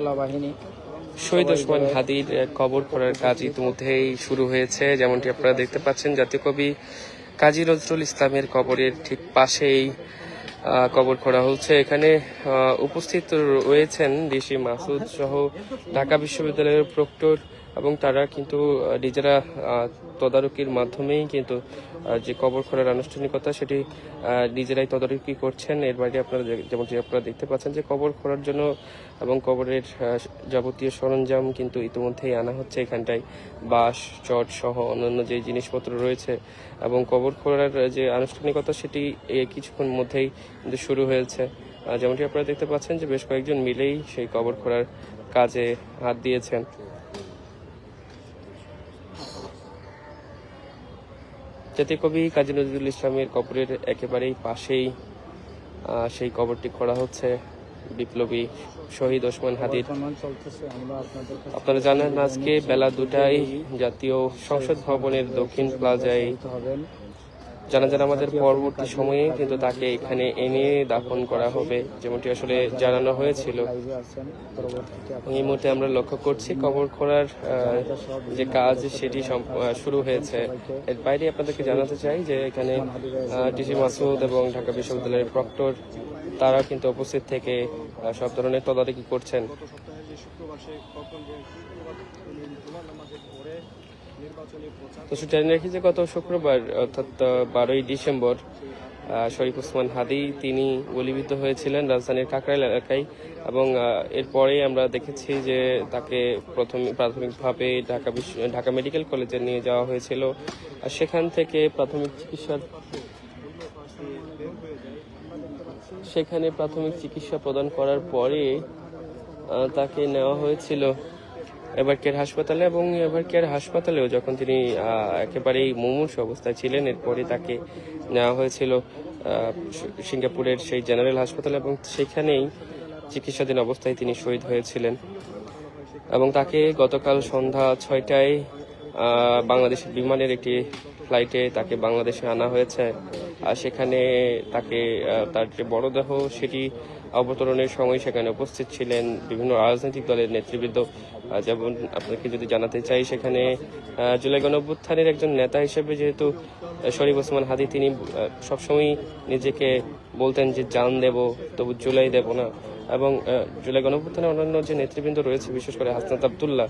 শৃঙ্খলা বাহিনী শহীদ ওসমান হাদির কবর করার কাজ ইতিমধ্যেই শুরু হয়েছে। যেমনটি আপনারা দেখতে পাচ্ছেন জাতীয় কবি কাজী নজরুল ইসলামের কবরের ঠিক পাশেই আহ, কবর করা হচ্ছে। এখানে আহ, উপস্থিত রয়েছেন ঋষি মাসুদ সহ ঢাকা বিশ্ববিদ্যালয়ের প্রক্টর এবং তারা কিন্তু নিজেরা তদারকির মাধ্যমেই কিন্তু যে কবর করার আনুষ্ঠানিকতা সেটি নিজেরাই তদারকি করছেন। এর বাইরে আপনারা যেমনটি আপনারা দেখতে পাচ্ছেন যে কবর করার জন্য এবং কবরের যাবতীয় সরঞ্জাম কিন্তু ইতিমধ্যেই আনা হচ্ছে। এখানটায় বাঁশ, চট সহ অন্যান্য যে জিনিসপত্র রয়েছে এবং কবর করার যে আনুষ্ঠানিকতা সেটি কিছুক্ষণ মধ্যেই কিন্তু শুরু হয়েছে। যেমনটি আপনারা দেখতে পাচ্ছেন যে বেশ কয়েকজন মিলেই সেই কবর করার কাজে হাত দিয়েছেন। জাতীয় কবি কাজী নজরুল ইসলামের কবরের একেবারেই পাশেই সেই কবরটি করা হচ্ছে বিপ্লবী শহীদ ওসমান হাদির। আপনারা জানেন আজকে বেলা দুটায় জাতীয় সংসদ ভবনের দক্ষিণ প্লাজায় হবেন আমাদের পরবর্তী সময়ে কিন্তু তাকে এখানে এনে দাফন করা হবে, যেমনটি আসলে জানানো হয়েছিল। এই মুহূর্তে আমরা লক্ষ্য করছি কবর খোঁড়ার যে কাজ সেটি শুরু হয়েছে। এর বাইরে আপনাদেরকে জানাতে চাই যে এখানে টিসি মাসুদ এবং ঢাকা বিশ্ববিদ্যালয়ের প্রক্টর তারা কিন্তু উপস্থিত থেকে সব ধরনের তদারকি করছেন। তো জানিয়ে রাখি যে গত শুক্রবার, অর্থাৎ বারোই ডিসেম্বর শরীফ ওসমান হাদি, তিনি গুলিবিদ্ধ হয়েছিলেন রাজধানীর কাকরাইল এলাকায় এবং এরপরে আমরা দেখেছি যে তাকে প্রথম, প্রাথমিকভাবে ঢাকা বিশ্ব ঢাকা মেডিকেল কলেজে নিয়ে যাওয়া হয়েছিল। আর সেখান থেকে প্রাথমিক চিকিৎসার সেখানে প্রাথমিক চিকিৎসা প্রদান করার পরে তাকে নেওয়া হয়েছিল এবার কেয়ার হাসপাতালে এবং এবার কেয়ার হাসপাতালেও যখন তিনি একেবারেই মুমূর্ষ অবস্থায় ছিলেন এরপরে তাকে নেওয়া হয়েছিল সিঙ্গাপুরের সেই জেনারেল হাসপাতালে এবং সেখানেই চিকিৎসাধীন অবস্থায় তিনি শহীদ হয়েছিলেন। এবং তাকে গতকাল সন্ধ্যা ছয়টায় বাংলাদেশের বিমানের একটি ফ্লাইটে তাকে বাংলাদেশে আনা হয়েছে। আর সেখানে তাকে তার যে বড় দেহ, সেটি অবতরণের সময় সেখানে উপস্থিত ছিলেন বিভিন্ন রাজনৈতিক দলের নেতৃবৃন্দ। যেমন আপনাকে যদি জানাতে চাই, সেখানে জুলাই গণঅভ্যুত্থানের একজন নেতা হিসেবে যেহেতু শরীফ ওসমান হাদি, তিনি সবসময় নিজেকে বলতেন যে, জান দেব, তবু জুলাই দেব না। এবং জুলাই গণঅভ্যুত্থানের অন্যান্য যে নেতৃবৃন্দ রয়েছে, বিশেষ করে হাসনাত আবদুল্লাহ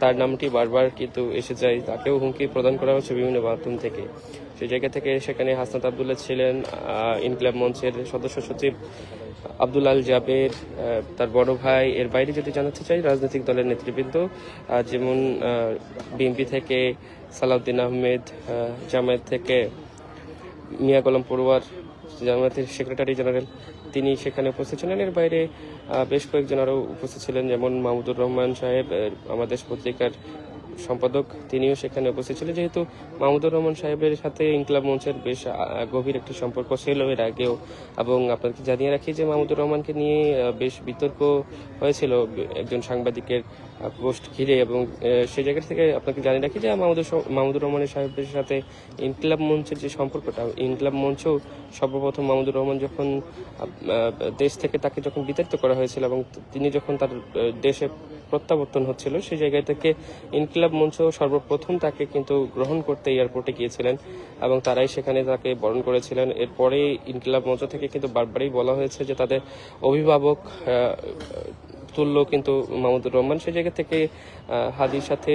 তার নামটি বারবার কিন্তু এসে যায়, তাকেও হুমকি প্রদান করা হচ্ছে বিভিন্ন মাধ্যম থেকে। সেই জায়গা থেকে সেখানে হাসনাত আবদুল্লাহ ছিলেন ইনকলাব মঞ্চের সদস্য সচিব আব্দুল আল জাবের তার বড় ভাই, এর বাইরে যদি জানাতে চাই, রাজনৈতিক দলের নেতৃবৃন্দ যেমন বিএনপি থেকে সালাউদ্দিন আহমেদ জামায়াত থেকে মিয়া গোলাম পড়ুয়ার, জামায়াতের সেক্রেটারি জেনারেল তিনি সেখানে উপস্থিত ছিলেন। এর বাইরে বেশ কয়েকজন আরও উপস্থিত ছিলেন, যেমন মাহমুদুর রহমান সাহেব আমাদের পত্রিকার সম্পাদক তিনিও সেখানে উপস্থিত ছিলেন। যেহেতু মাহমুদুর রহমান সাহেবের সাথে ইনকলাব মঞ্চের বেশ গভীর একটি সম্পর্ক ছিল এর আগেও। এবং আপনাকে জানিয়ে রাখি যে মাহমুদুর রহমানকে নিয়ে বেশ বিতর্ক হয়েছিল একজন সাংবাদিকের পোস্ট ঘিরে। এবং সেই জায়গা থেকে আপনাকে জানিয়ে রাখি যে মাহমুদুর মাহমুদুর রহমানের সাহেবের সাথে ইনকলাব মঞ্চের যে সম্পর্কটা, ইনকলাব মঞ্চ সর্বপ্রথম মাহমুদুর রহমান যখন দেশ থেকে তাকে যখন বিতাড়িত করা হয়েছিল এবং তিনি যখন তার দেশে প্রত্যাবর্তন হচ্ছিল। সেই জায়গা থেকে ইনকিলাব মঞ্চ সর্বপ্রথম তাকে কিন্তু গ্রহণ করতে এয়ারপোর্টে গিয়েছিলেন এবং তারাই সেখানে তাকে বরণ করেছিলেন। এরপরে ইনকিলাব মঞ্চ থেকে কিন্তু বারবারই বলা হয়েছে যে তাদের অভিভাবক তুল্য কিন্তু মাহমুদুর রহমান। সেই জায়গা থেকে হাদির সাথে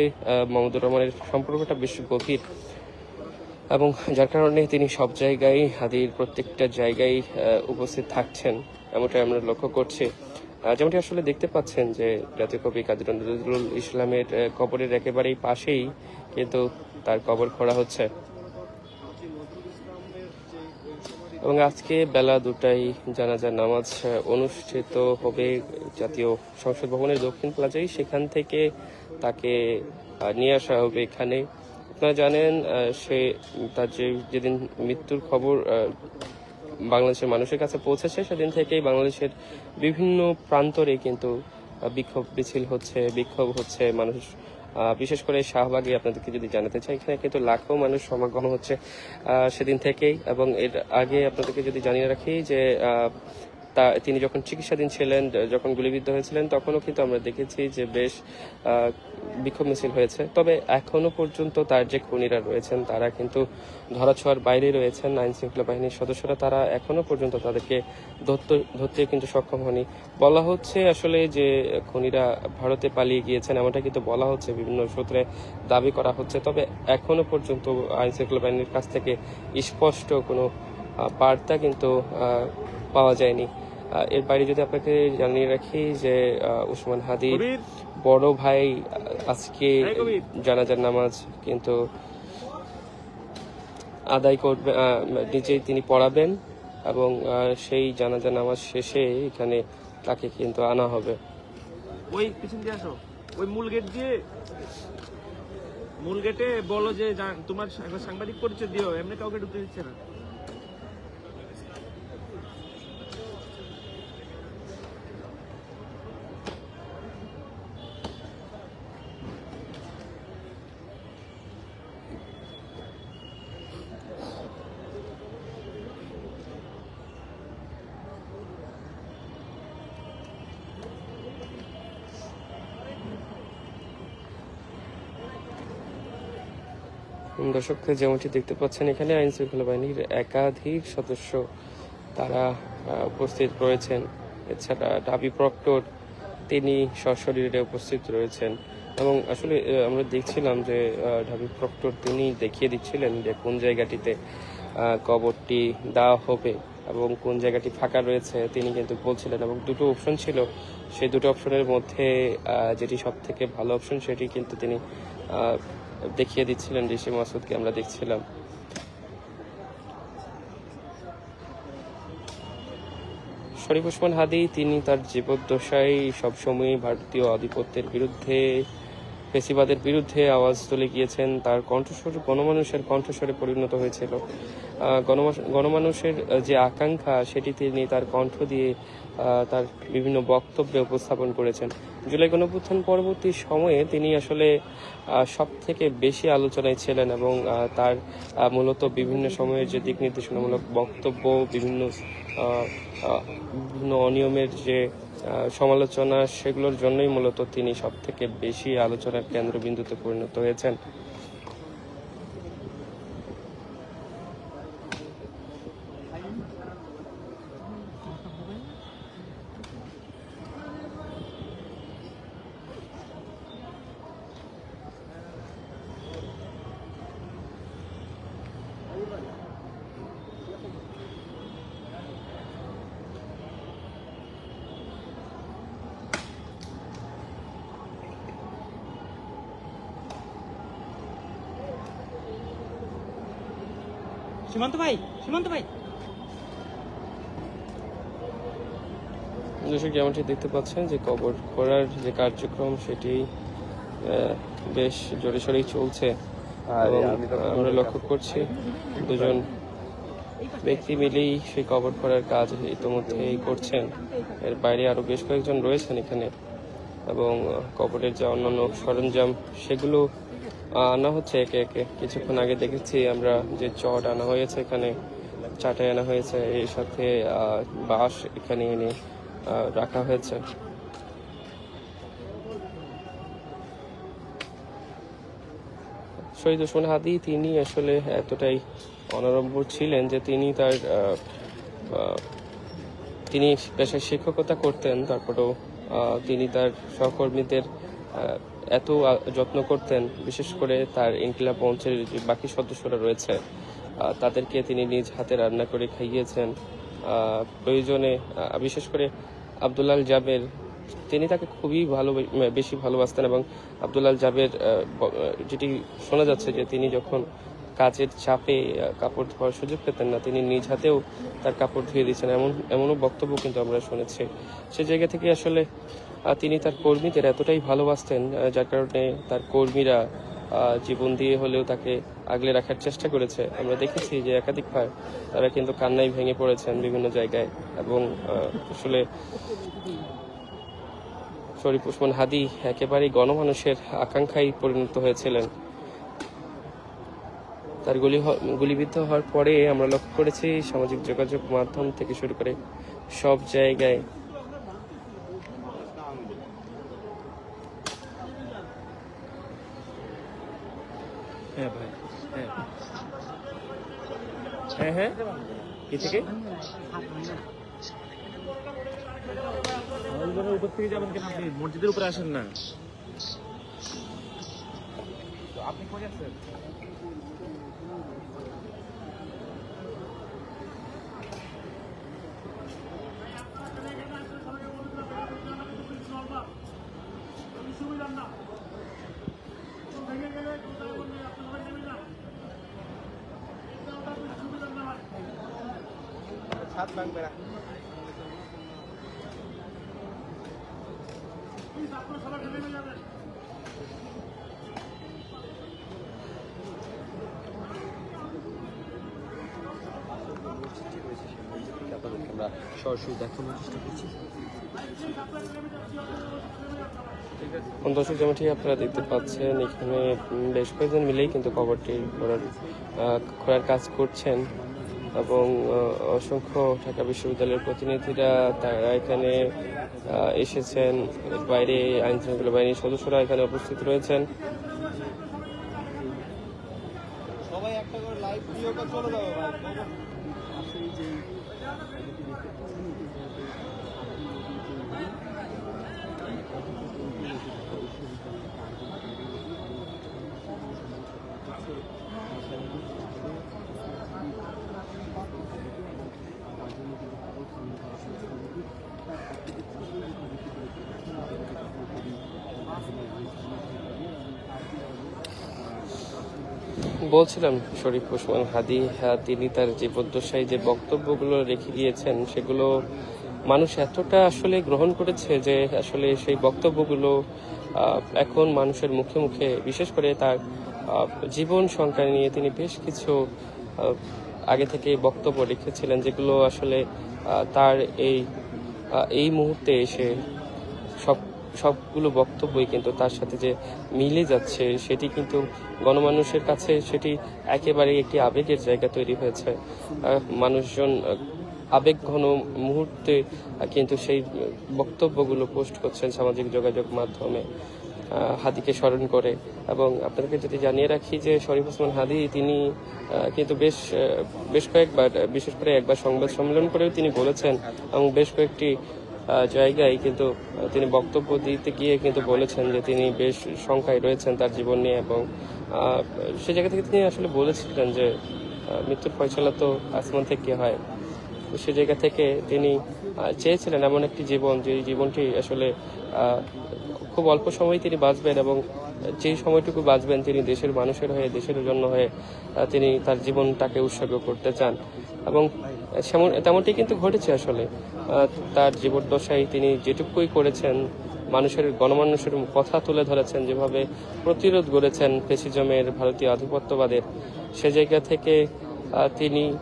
মাহমুদুর রহমানের সম্পর্কটা বেশ গভীর এবং যার কারণে তিনি সব জায়গায় হাদির প্রত্যেকটা জায়গায় উপস্থিত থাকছেন। এমনটাই আমরা লক্ষ্য করছি। যেমনটি আসলে দেখতে পাচ্ছেন যে জাতীয় কবি কাজী নজরুল ইসলামের কবরের একেবারেই পাশেই কিন্তু তার কবর খোঁড়া হচ্ছে। এবং আজকে বেলা দুটায় জানাজার নামাজ অনুষ্ঠিত হবে জাতীয় সংসদ ভবনের দক্ষিণ প্লাজায়। সেখান থেকে তাকে নিয়ে আসা হবে এখানে। আপনারা জানেন সে, তার যে, যেদিন মৃত্যুর খবর বাংলাদেশের মানুষের কাছে পৌঁছেছে, সেদিন থেকেই বাংলাদেশের বিভিন্ন প্রান্তরে কিন্তু বিক্ষোভ মিছিল হচ্ছে, বিক্ষোভ হচ্ছে মানুষ বিশেষ করে শাহবাগে আপনাদেরকে যদি জানাতে চাই, এখানে কিন্তু লাখো মানুষ সমাগম হচ্ছে সেদিন থেকেই। এবং এর আগে আপনাদেরকে যদি জানিয়ে রাখি যে তা, তিনি যখন চিকিৎসাধীন ছিলেন, যখন গুলিবিদ্ধ হয়েছিলেন, তখনও কিন্তু আমরা দেখেছি যে বেশ বিক্ষোভ মিছিল হয়েছে। তবে এখনও পর্যন্ত তার যে খুনিরা রয়েছেন, তারা কিন্তু ধরাছোঁয়ার বাইরে রয়েছেন আইন শৃঙ্খলা বাহিনীর সদস্যরা। তারা এখনও পর্যন্ত তাদেরকে ধরতে কিন্তু সক্ষম হয়নি বলা হচ্ছে আসলে যে খুনিরা ভারতে পালিয়ে গিয়েছেন, এমনটা কিন্তু বলা হচ্ছে, বিভিন্ন সূত্রে দাবি করা হচ্ছে। তবে এখনও পর্যন্ত আইন শৃঙ্খলা বাহিনীর কাছ থেকে স্পষ্ট কোনো বার্তা কিন্তু পাওয়া যায়নি। এর বাইরে যদি আপনাকে জানিয়ে রাখি যে উসমান হাদির বড় ভাই আজকে জানাজার নামাজ, কিন্তু আদায় করবে নিজেই তিনি পড়াবেন এবং সেই জানাজা নামাজ শেষে এখানে তাকে কিন্তু আনা হবে। ওই পিছন দিয়ে আসো। ওই মূল গেট দিয়ে। মূল গেটে বলো যে, তোমার সাংবাদিক পরিচয় দিও, এমনি কাউকে ঢুকতে দিচ্ছে না। দর্শক যেমনটি দেখতে পাচ্ছেন, এখানে আইন শৃঙ্খলা বাহিনীর একাধিক সদস্য তারা উপস্থিত রয়েছেন। এছাড়া ডাবি প্রক্টর তিনি সশরীরে উপস্থিত রয়েছেন। এবং আসলে আমরা দেখছিলাম যে ঢাবি প্রক্টর তিনি দেখিয়ে দিচ্ছিলেন যে কোন জায়গাটিতে কবরটি দেওয়া হবে এবং কোন জায়গাটি ফাঁকা রয়েছে তিনি কিন্তু বলছিলেন। এবং দুটো অপশন ছিল। সেই দুটো অপশনের মধ্যে যেটি সব থেকে ভালো অপশন সেটি কিন্তু তিনি দেখিয়ে দিচ্ছিলেন ঋষি মাসুদকে, আমরা দেখছিলাম। শরীফ ওসমান হাদি, তিনি তার জীবদ্দশায় সবসময় ভারতীয় আধিপত্যের বিরুদ্ধে, ফেসিবাদের বিরুদ্ধে আওয়াজ তুলে গিয়েছেন। তার কণ্ঠস্বর গণমানুষের কণ্ঠস্বরে পরিণত হয়েছিল। গণমানুষের যে আকাঙ্ক্ষা, সেটি তিনি তার কণ্ঠ দিয়ে তার বিভিন্ন বক্তব্যে উপস্থাপন করেছেন। জুলাই গণঅভ্যুত্থান পরবর্তী সময়ে তিনি আসলে সব থেকে বেশি আলোচনায় ছিলেন এবং তার মূলত বিভিন্ন সময়ের যে দিক নির্দেশনামূলক বক্তব্য, বিভিন্ন বিভিন্ন অনিয়মের যে সমালোচনা, সেগুলোর জন্যই মূলত তিনি সব থেকে বেশি আলোচনার কেন্দ্রবিন্দুতে পরিণত হয়েছেন সীমান্ত ভাই সীমান্ত ভাই দর্শক যেমনটি দেখতে পাচ্ছেন যে কবর করার যে কার্যক্রম সেটি বেশ জোরে সোরেই চলছে। আমরা লক্ষ্য করছি দুজন ব্যক্তি মিলেই সেই কবর করার কাজ ইতিমধ্যেই করছেন। এর বাইরে আরও বেশ কয়েকজন রয়েছেন এখানে। এবং কবরের যে অন্যান্য সরঞ্জাম সেগুলো আনা হচ্ছে একে একে। কিছুক্ষণ আগে দেখেছি আমরা যে চট আনা হয়েছে এখানে চাটাই আনা হয়েছে। এর সাথে বাঁশ এখানে এনে রাখা হয়েছে। শহীদ ওসমান হাদি, তিনি আসলে এতটাই অনারম্বর ছিলেন যে তিনি তার তিনি পেশায় শিক্ষকতা করতেন, তারপরেও তিনি তার সহকর্মীদের এত যত্ন করতেন, বিশেষ করে তার ইনকিলাব মঞ্চের যে বাকি সদস্যরা রয়েছে তাদেরকে তিনি নিজ হাতে রান্না করে খাইয়েছেন। প্রয়োজনে বিশেষ করে আব্দুল্লাল জাবের, তিনি তাকে খুবই ভালো, বেশি ভালোবাসতেন এবং আব্দুল্লাল জাবের যেটি শোনা যাচ্ছে যে তিনি যখন কাজের চাপে কাপড় ধোয়ার সুযোগ পেতেন না, তিনি নিজ হাতেও তার কাপড় ধুয়ে দিয়েছেন। এমন, এমনও বক্তব্য কিন্তু আমরা শুনেছি। সে জায়গা থেকে আসলে তিনি তার কর্মীদের এতটাই ভালোবাসতেন যার কারণে তার কর্মীরা জীবন দিয়ে হলেও তাকে আগলে রাখার চেষ্টা করেছে। আমরা দেখেছি যে একাধিকবার তারা কিন্তু কান্নায় ভেঙে পড়েছেন বিভিন্ন জায়গায় এবং আসলে শরীফ ওসমান হাদি একেবারেই গণমানুষের আকাঙ্ক্ষায় পরিণত হয়েছিলেন। তার গুলি গুলিবিদ্ধ হওয়ার পরে আমরা লক্ষ্য করেছি সামাজিক যোগাযোগ মাধ্যম থেকে শুরু করে সব জায়গায় হ্যাঁ ভাই। হ্যাঁ হ্যাঁ। কি থেকে? উপর থেকে যাবেন কেন আপনি? মসজিদের উপরে আসেন না। আপনি কোথায় আছেন? ছাদ লাগবে না করছি দর্শক যেমনটি আপনারা দেখতে পাচ্ছেন এখানে বেশ কয়েকজন মিলেই কিন্তু আহ, খোঁড়ার কাজ করছেন। এবং অসংখ্য ঢাকা বিশ্ববিদ্যালয়ের প্রতিনিধিরা তারা এখানে এসেছেন। বাইরে আইন শৃঙ্খলা বাহিনীর সদস্যরা এখানে উপস্থিত রয়েছেন সবাই একটা করে লাইভ ভিডিওটা চলে যাবে ভাই বলছিলাম শরীফ ওসমান হাদি হ্যাঁ, তিনি তার জীবদ্দশায় যে বক্তব্যগুলো রেখে গিয়েছেন সেগুলো মানুষ এতটা আসলে গ্রহণ করেছে যে আসলে সেই বক্তব্যগুলো এখন মানুষের মুখে মুখে বিশেষ করে তার জীবন সংখ্যা নিয়ে তিনি বেশ কিছু আগে থেকে বক্তব্য রেখেছিলেন যেগুলো আসলে তার এই এই মুহূর্তে এসে সব সবগুলো বক্তব্যই কিন্তু তার সাথে যে মিলে যাচ্ছে, সেটি কিন্তু গণমানুষের কাছে সেটি একেবারে একটি আবেগের জায়গা তৈরি হয়েছে। মানুষজন আবেগ ঘন মুহূর্তে কিন্তু সেই বক্তব্যগুলো পোস্ট করছেন সামাজিক যোগাযোগ মাধ্যমে হাদিকে স্মরণ করে। এবং আপনাদেরকে যদি জানিয়ে রাখি যে শরীফ ওসমান হাদি, তিনি কিন্তু বেশ বেশ কয়েকবার, বিশেষ করে একবার সংবাদ সম্মেলন করেও তিনি বলেছেন এবং বেশ কয়েকটি জায়গায় কিন্তু তিনি বক্তব্য দিতে গিয়ে কিন্তু বলেছেন যে তিনি বেশ সংখ্যায় রয়েছেন তার জীবন নিয়ে এবং সে জায়গা থেকে তিনি আসলে বলেছিলেন যে মৃত্যুর ফয়সলা তো আসমান থেকে হয়। সে জায়গা থেকে তিনি চেয়েছিলেন এমন একটি জীবন যে জীবনটি আসলে খুব অল্প সময় তিনি বাঁচবেন এবং যেই সময়টুকু বাঁচবেন তিনি দেশের মানুষের হয়ে, দেশের জন্য হয়ে তিনি তার জীবনটাকে উৎসর্গ করতে চান। এবং সেমন- তেমনটি কিন্তু ঘটেছে আসলে। তার জীবদ্দশায় তিনি যেটুকুই করেছেন, মানুষের গণমানুষের কথা তুলে ধরেছেন, যেভাবে প্রতিরোধ গড়েছেন ফেসিজমের ভারতীয় আধিপত্যবাদের, সে জায়গা থেকে তিনি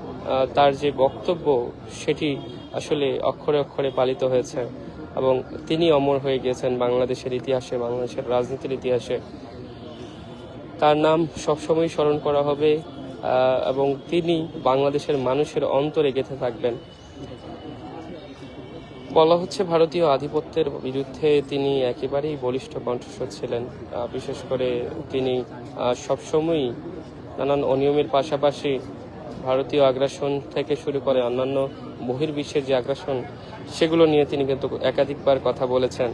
তার যে বক্তব্য, সেটি আসলে অক্ষরে অক্ষরে পালিত হয়েছে। এবং তিনি অমর হয়ে গিয়েছেন বাংলাদেশের ইতিহাসে, বাংলাদেশের রাজনীতির ইতিহাসে। তার নাম সবসময় স্মরণ করা হবে এবং তিনি বাংলাদেশের মানুষের অন্তরে গেঁথে থাকবেন। বলা হচ্ছে ভারতীয় আধিপত্যের বিরুদ্ধে তিনি একেবারেই বলিষ্ঠ কণ্ঠস্বর ছিলেন বিশেষ করে তিনি সবসময়ই নানান অনিয়মের পাশাপাশি ভারতীয় আগ্রাসন থেকে শুরু করে অন্যান্য বহির্বিশ্বের যে আগ্রাসন সেগুলো নিয়ে তিনি কিন্তু একাধিকবার কথা বলেছেন।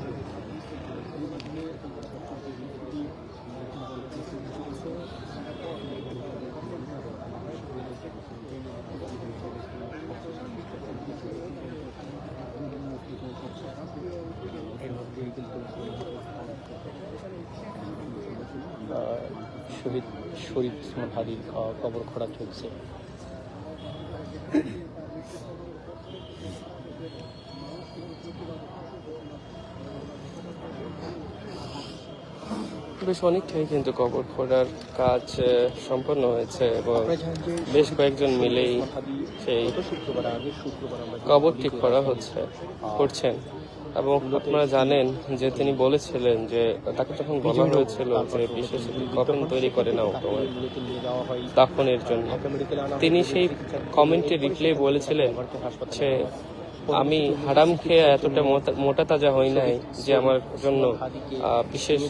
শহীদ শরীফ হাদির কবর খোঁড়া চলছে। বেশ অনেকটাই কিন্তু কবর খোঁড়ার কাজ সম্পন্ন হয়েছে এবং বেশ কয়েকজন মিলেই সেই কবর ঠিক করা হচ্ছে করছেন। এবং আপনারা জানেন যে তিনি বলেছিলেন যে তাকে যখন বলা হয়েছিল যে বিশেষ কফিন তৈরি করে নাও তোমার হয়। দাফনের জন্য। তিনি সেই কমেন্টে রিপ্লাই বলেছিলেন যে আমি হারাম খেয়ে এতটা মোটা- তাজা হই নাই যে আমার জন্য বিশেষ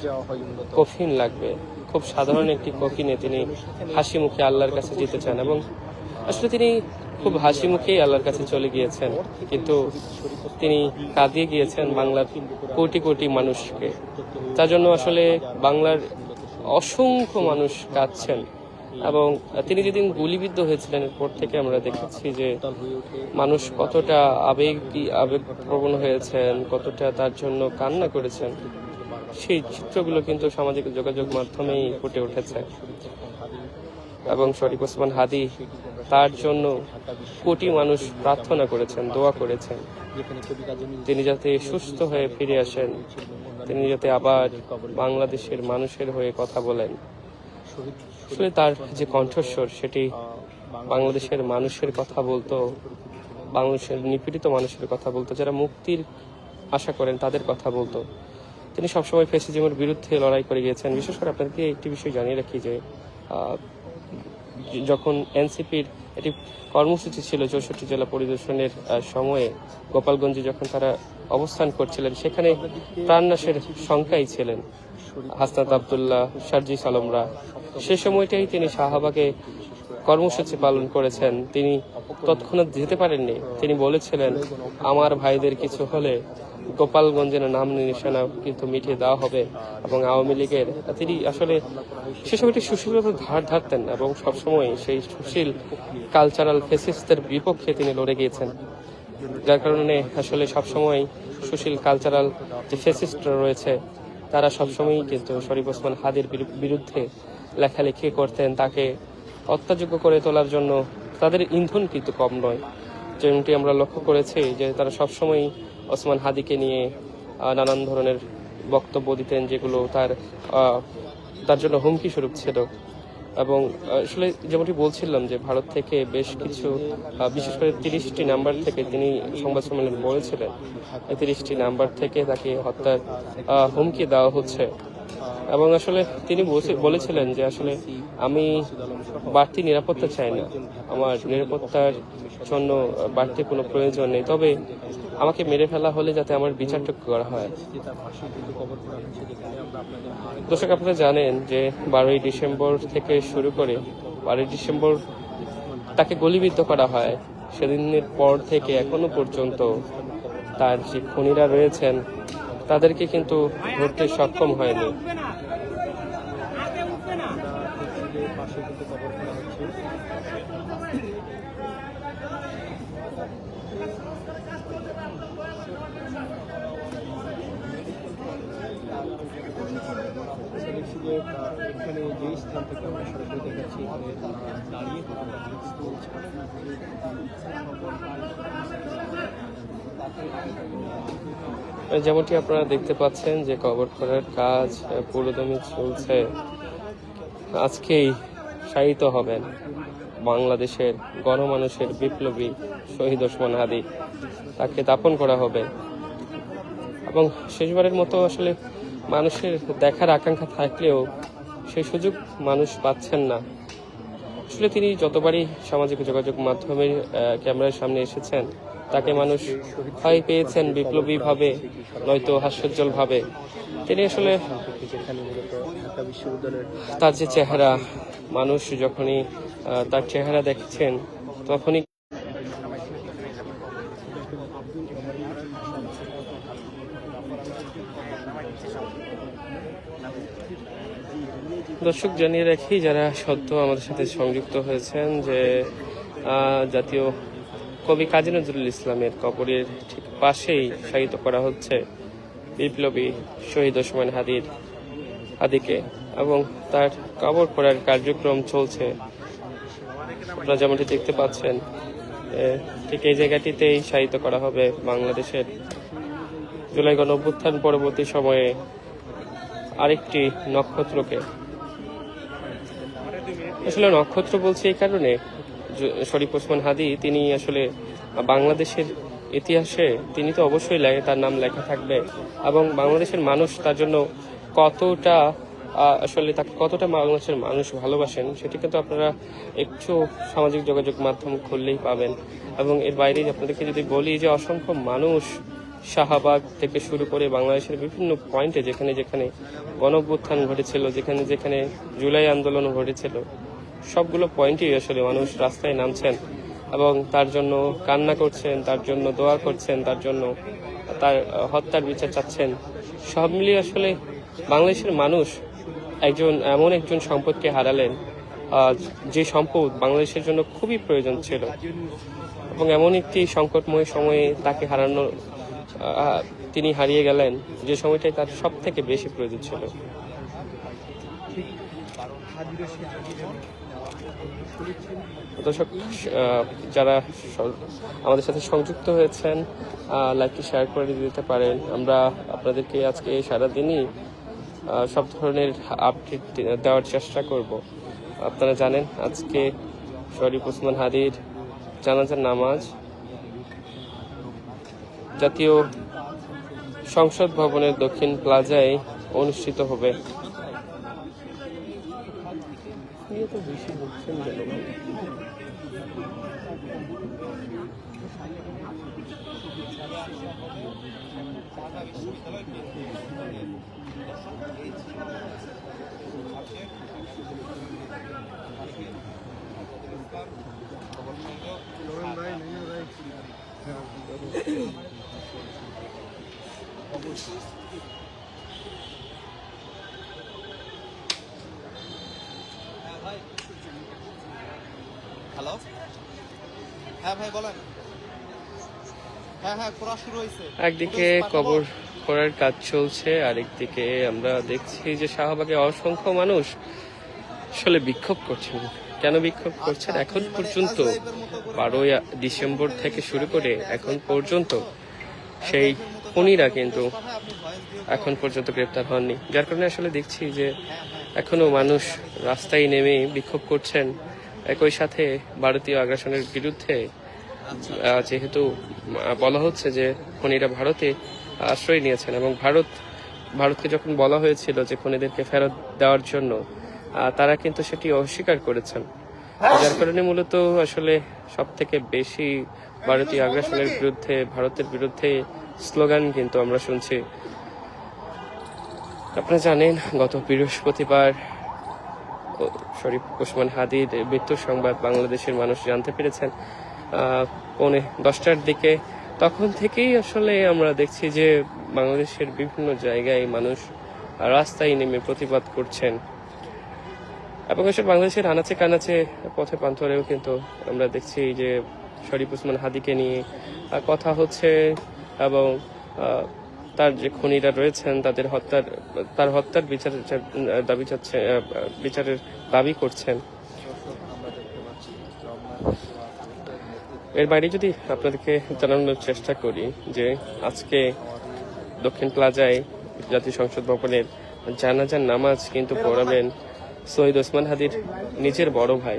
কফিন লাগবে। খুব সাধারণ একটি কফিনে তিনি হাসি মুখে আল্লাহর কাছে যেতে চান এবং আসলে তিনি খুব হাসি মুখেই আল্লাহর কাছে চলে গিয়েছেন। কিন্তু তিনি কাঁদিয়ে গিয়েছেন বাংলার কোটি কোটি মানুষকে। তার জন্য আসলে বাংলার অসংখ্য মানুষ কাঁদছেন। এবং তিনি যেদিন গুলিবিদ্ধ হয়েছিলেন, এরপর থেকে আমরা দেখেছি যে মানুষ কতটা আবেগ, আবেগপ্রবণ হয়েছেন, কতটা তার জন্য কান্না করেছেন। সেই চিত্রগুলো কিন্তু সামাজিক যোগাযোগ মাধ্যমেই ফুটে উঠেছে। এবং শরীফ ওসমান হাদি তার জন্য কোটি মানুষ প্রার্থনা করেছেন, দোয়া করেছেন। তিনি যাতে সুস্থ হয়ে ফিরে আসেন, তিনি যাতে আবার বাংলাদেশের মানুষের হয়ে কথা বলেন। আসলে তার যে কণ্ঠস্বর, সেটি বাংলাদেশের মানুষের কথা বলতো, বাংলাদেশের নিপীড়িত মানুষের কথা বলতো, যারা মুক্তির আশা করেন তাদের কথা বলতো। তিনি সবসময় ফেসিজমের বিরুদ্ধে লড়াই করে গিয়েছেন। বিশেষ করে আপনাদেরকে একটি বিষয় জানিয়ে রাখি যে যখন এনসিপির একটি কর্মসূচি ছিল চৌষট্টি জেলা পরিদর্শনের সময়ে গোপালগঞ্জে যখন তারা অবস্থান করছিলেন, সেখানে প্রাণনাশের সংখ্যাই ছিলেন। হাসনাত আবদুল্লাহ শারজি সালমরা, সে সময়টাই তিনি শাহবাগে কর্মসূচি পালন করেছেন। তিনি তৎক্ষণাৎ যেতে পারেননি। তিনি বলেছিলেন, আমার ভাইদের কিছু হলে গোপালগঞ্জের নাম নিশানা কিন্তু মিটিয়ে দেওয়া হবে এবং আওয়ামী লীগের তিনি আসলে সে সময়টি সুশীলভাবে ধার ধারতেন এবং সবসময় সেই সুশীল কালচারাল ফেসিস্টদের বিপক্ষে তিনি লড়ে গিয়েছেন। যার কারণে আসলে সবসময় সুশীল কালচারাল যে ফেসিস্টরা রয়েছে তারা সবসময়ই কিন্তু শরীফ ওসমান হাদির বিরু- বিরুদ্ধে লেখালেখি করতেন, তাকে অত্যাযোগ্য করে তোলার জন্য। তাদের ইন্ধন কিন্তু কম নয়। যেমনটি আমরা লক্ষ্য করেছি যে তারা সবসময়ই ওসমান হাদিকে নিয়ে নানান ধরনের বক্তব্য দিতেন যেগুলো তার তার জন্য হুমকি স্বরূপ ছিল। এবং আসলে যেমনটি বলছিলাম যে ভারত থেকে বেশ কিছু বিশেষ করে তিরিশটি নাম্বার থেকে তিনি সংবাদ সম্মেলন বলেছিলেন। তিরিশটি নাম্বার থেকে তাকে হত্যার হুমকি দেওয়া হচ্ছে। এবং আসলে তিনি বলেছিলেন যে আসলে আমি বাড়তি নিরাপত্তা চাই না। আমার নিরাপত্তার জন্য বাড়তি কোনো প্রয়োজন নেই। তবে আমাকে মেরে ফেলা হলে যাতে আমার বিচারটুকু করা হয়। দর্শক, আপনারা জানেন যে বারোই ডিসেম্বর থেকে শুরু করে বারোই ডিসেম্বর তাকে গলিবিদ্ধ করা হয়। সেদিনের পর থেকে এখনও পর্যন্ত তার যে খুনিরা রয়েছেন, তাদেরকে কিন্তু ধরতে সক্ষম হয়নি মসজিদের পাশে কিন্তু কবর করা হচ্ছে দেখছি যে, আহ, এখানে স্থান থেকে আমরা সরাসরি দেখাচ্ছি দাঁড়িয়ে যেমনটি আপনারা দেখতে পাচ্ছেন যে কবর করার কাজ পুরোদমে চলছে। আজকেই শায়িত হবেন বাংলাদেশের গণমানুষের বিপ্লবী শহীদ ওসমান হাদি। তাকে দাপন করা হবে। এবং শেষবারের মতো আসলে মানুষের দেখার আকাঙ্ক্ষা থাকলেও সেই সুযোগ মানুষ পাচ্ছেন না। আসলে তিনি যতবারই সামাজিক যোগাযোগ মাধ্যমের ক্যামেরার সামনে এসেছেন, তাকে মানুষ হয় পেয়েছেন বিপ্লবী ভাবে নয়তো হাস্যোজ্জ্বল ভাবে তিনি আসলে তার যে চেহারা, মানুষ যখনই তার চেহারা দেখছেন, তখনই দর্শক, জানিয়ে রাখি, যারা সদ্য আমাদের সাথে সংযুক্ত হয়েছেন যে জাতীয় কবি কাজী নজরুল ইসলামের কবরের ঠিক পাশেই শায়িত করা হচ্ছে বিপ্লবী শহীদ ওসমান হাদির হাদিকে এবং তার কবর করার কার্যক্রম চলছে। আপনারা যেমনটি দেখতে পাচ্ছেন ঠিক এই জায়গাটিতেই শায়িত করা হবে বাংলাদেশের জুলাই গণ অভ্যুত্থান পরবর্তী সময়ে আরেকটি নক্ষত্রকে। আসলে নক্ষত্র বলছি এই কারণে। শরীফ ওসমান হাদি, তিনি আসলে বাংলাদেশের ইতিহাসে তিনি তো অবশ্যই তার নাম লেখা থাকবে। এবং বাংলাদেশের মানুষ তার জন্য কতটা আসলে তাকে কতটা বাংলাদেশের মানুষ ভালোবাসেন সেটি কিন্তু আপনারা একটু সামাজিক যোগাযোগ মাধ্যম খুললেই পাবেন। এবং এর বাইরে আপনাদেরকে যদি বলি যে, অসংখ্য মানুষ শাহবাগ থেকে শুরু করে বাংলাদেশের বিভিন্ন পয়েন্টে যেখানে যেখানে গণভ্যুত্থান ঘটেছিল, যেখানে যেখানে জুলাই আন্দোলন ঘটেছিল, সবগুলো পয়েন্টেই আসলে মানুষ রাস্তায় নামছেন এবং তার জন্য কান্না করছেন, তার জন্য দোয়া করছেন, তার জন্য তার হত্যার বিচার চাচ্ছেন। সব মিলিয়ে আসলে বাংলাদেশের মানুষ একজন, এমন একজন সম্পদকে হারালেন যে সম্পদ বাংলাদেশের জন্য খুবই প্রয়োজন ছিল এবং এমন একটি সংকটময় সময়ে তাকে হারানোর তিনি হারিয়ে গেলেন, যে সময়টাই তার সব থেকে বেশি প্রয়োজন ছিল। দর্শক যারা আমাদের সাথে সংযুক্ত হয়েছেন লাইকটি শেয়ার করে দিতে পারেন। আমরা আপনাদেরকে আজকে সারাদিনই সব ধরনের আপডেট দেওয়ার চেষ্টা করব। আপনারা জানেন, আজকে শরীফ ওসমান হাদির জানাজার নামাজ জাতীয় সংসদ ভবনের দক্ষিণ প্লাজায় অনুষ্ঠিত হবে। হ্যালো হ্যাঁ ভাই বলেন। হ্যাঁ হ্যাঁ একদিকে কবর করার কাজ চলছে আরেকদিকে আমরা দেখছি যে শাহবাগে অসংখ্য মানুষ আসলে বিক্ষোভ করছেন। কেন বিক্ষোভ করছেন? এখন পর্যন্ত বারোই ডিসেম্বর থেকে শুরু করে এখন পর্যন্ত সেই খুনিরা কিন্তু এখন পর্যন্ত গ্রেপ্তার হননি। যার কারণে আসলে দেখছি যে এখনও মানুষ রাস্তায় নেমে বিক্ষোভ করছেন। একই সাথে ভারতীয় আগ্রাসনের বিরুদ্ধে যেহেতু বলা হচ্ছে যে খনিরা ভারতে আশ্রয় নিয়েছেন এবং ভারত, ভারতকে যখন বলা হয়েছিল যে খনিদেরকে ফেরত দেওয়ার জন্য তারা কিন্তু সেটি অস্বীকার করেছেন। যার কারণে মূলত আসলে সব থেকে বেশি ভারতীয় আগ্রাসনের বিরুদ্ধে, ভারতের বিরুদ্ধে স্লোগান কিন্তু আমরা শুনছি। আপনারা জানেন, গত বৃহস্পতিবার শরীফ ওসমান হাদির মৃত্যুর সংবাদ বাংলাদেশের মানুষ জানতে পেরেছেন। পৌনে দশটার দিকে। তখন থেকেই আসলে আমরা দেখছি যে বাংলাদেশের বিভিন্ন জায়গায় মানুষ রাস্তায় নেমে প্রতিবাদ করছেন। এবং এসব বাংলাদেশের আনাচে কানাচে পথে প্রান্তরেও কিন্তু আমরা দেখছি যে শরীফ উসমান হাদিকে নিয়ে কথা হচ্ছে এবং তার যে খুনিরা রয়েছেন, তাদের হত্যার, তার হত্যার বিচার দাবি চাচ্ছে বিচারের দাবি করছেন। এর বাইরে যদি আপনাদেরকে জানানোর চেষ্টা করি যে আজকে দক্ষিণ প্লাজায় জাতীয় সংসদ ভবনের জানাজার নামাজ কিন্তু পড়াবেন সৈয়দ ওসমান হাদির নিজের বড় ভাই।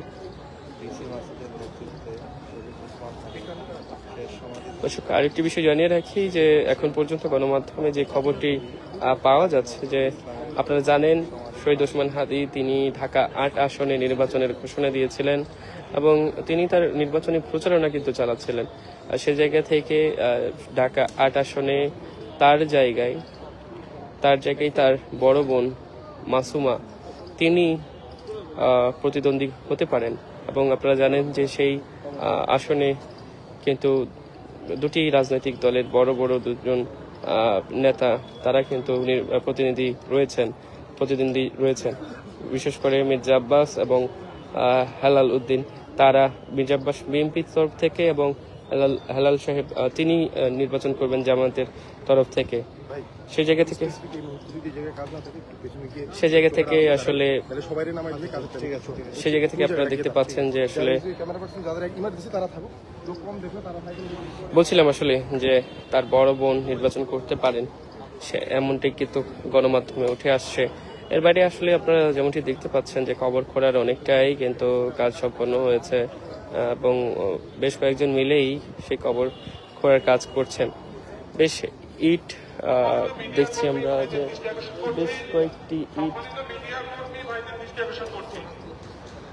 আরেকটি বিষয় জানিয়ে রাখি যে এখন পর্যন্ত গণমাধ্যমে যে খবরটি পাওয়া যাচ্ছে যে আপনারা জানেন শহীদ ওসমান হাদি তিনি ঢাকা আট আসনে নির্বাচনের ঘোষণা দিয়েছিলেন এবং তিনি তার নির্বাচনী প্রচারণা কিন্তু চালাচ্ছিলেন। সে জায়গা থেকে ঢাকা আট আসনে তার জায়গায় তার জায়গায় তার বড় বোন মাসুমা তিনি প্রতিদ্বন্দ্বী হতে পারেন। এবং আপনারা জানেন যে সেই আসনে কিন্তু দুটি রাজনৈতিক দলের বড় বড় দুজন নেতা, তারা কিন্তু প্রতিনিধি রয়েছেন, প্রতিদ্বন্দ্বী রয়েছেন। বিশেষ করে মির্জা আব্বাস এবং হেলাল উদ্দিন, তারা মির্জা আব্বাস বিএনপির তরফ থেকে এবং হেলাল হেলাল সাহেব তিনি নির্বাচন করবেন জামাতের তরফ থেকে। সেই জায়গা থেকে? সে জায়গা থেকে আসলে সেই জায়গা থেকে আপনারা দেখতে পাচ্ছেন যে আসলে বলছিলাম আসলে যে তার বড় বোন নির্বাচন করতে পারেন সে এমনটাই কিন্তু গণমাধ্যমে উঠে আসছে। এর বাইরে আসলে আপনারা যেমনটি দেখতে পাচ্ছেন যে খবর খোলার অনেকটাই কিন্তু কাজ সম্পন্ন হয়েছে এবং বেশ কয়েকজন মিলেই সেই কবর খোঁড়ার কাজ করছেন। বেশ ইট দেখছি আমরা যে বেশ কয়েকটি ঈদ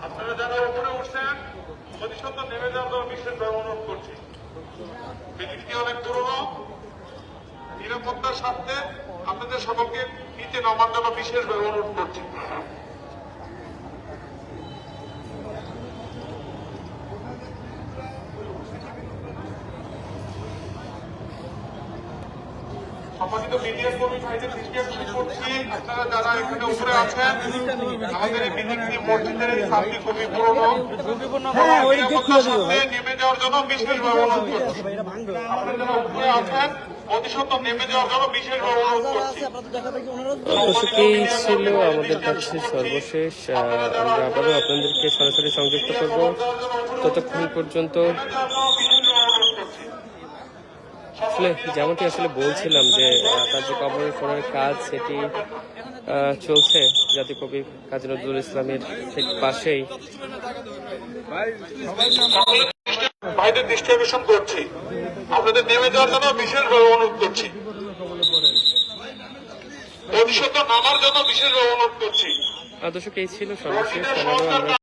আপনারা যারা উপরে উঠছেন বিল্ডিংটি অনেক নিরাপত্তার স্বার্থে আপনাদের সকলকে নিচে নামার জন্য বিশেষভাবে অনুরোধ করছি। সম্মানিত মিডিয়া কর্মী ভাইদের করছি আপনারা যারা এখানে উপরে আছেন আমাদের এই বিল্ডিংটি মসজিদের এই সামনে খুবই পুরনো। নেমে যাওয়ার জন্য বিশেষভাবে অনুরোধ করছি। আপনারা যারা উপরে আছেন প্রতিশত নেমে যাওয়ার জন্য বিশেষভাবে অনুরোধ করছি। দর্শকেই ছিল আমাদের কাছে সর্বশেষ আমরা আবারও আপনাদেরকে সরাসরি সংযুক্ত করব। ততক্ষণ পর্যন্ত আসলে যেমনটি আসলে বলছিলাম যে তার যে কবর করার কাজ সেটি চলছে জাতীয় কবি কাজী নজরুল ইসলামের ঠিক পাশেই। ভাইদের দৃষ্টি আকর্ষণ করছি। আপনাদের নেমে যাওয়ার জন্য বিশেষভাবে অনুরোধ করছি। প্রতিশত নামার জন্য বিশেষভাবে অনুরোধ করছি। দর্শক এই ছিল সর্বশেষ